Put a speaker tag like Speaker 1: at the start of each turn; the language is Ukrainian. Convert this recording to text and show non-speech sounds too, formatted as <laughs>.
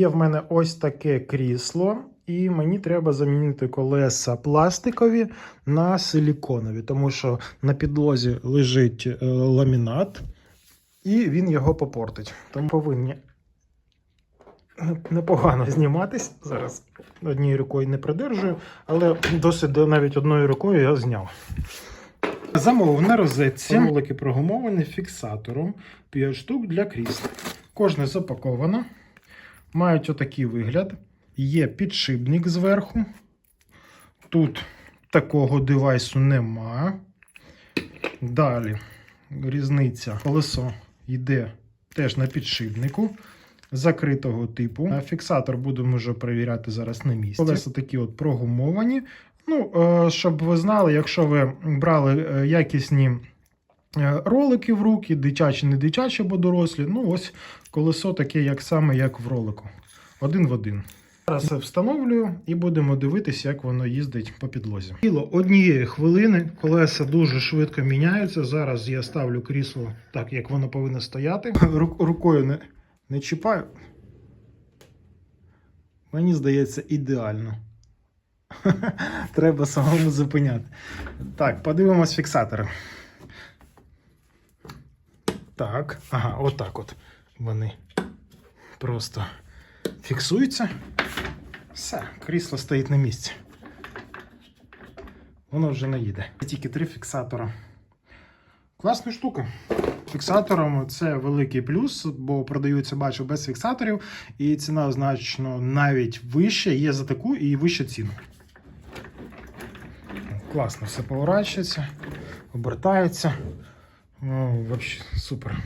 Speaker 1: Є в мене ось таке крісло, і мені треба замінити колеса пластикові на силіконові, тому що на підлозі лежить е, ламінат, і він його попортить. Тому повинні непогано зніматись. Зараз однією рукою не придержую, але досить навіть одною рукою я зняв. Замовив на розетці ролики прогумовані фіксатором 5 штук для крісла. Кожне запаковано. Мають отакий вигляд. Є підшипник зверху. Тут такого девайсу нема. Далі різниця. Колесо йде теж на підшипнику закритого типу. Фіксатор будемо вже перевіряти зараз на місці. Колеса такі от прогумовані. Ну, е, щоб ви знали, якщо ви брали е, якісні ролики в руки, дитячі, не дитячі або дорослі, ну ось колесо таке, як саме як в ролику. Один в один. Зараз встановлюю і будемо дивитися, як воно їздить по підлозі. Тіло однієї хвилини, колеса дуже швидко міняються. Зараз я ставлю крісло так, як воно повинно стояти. Рук- рукою не, не чіпаю. Мені здається, ідеально. <laughs> Треба самому зупиняти. Так, подивимось фіксатори. Так, ага, отак от вони просто фіксуються. Все, крісло стоїть на місці. Воно вже не їде. Тільки три фіксатора. Класна штука. Фіксатором це великий плюс, бо продаються, бачу, без фіксаторів, і ціна значно навіть вища, є за таку і вища ціна. Класно все поворачується, обертається. Ну, вообще супер.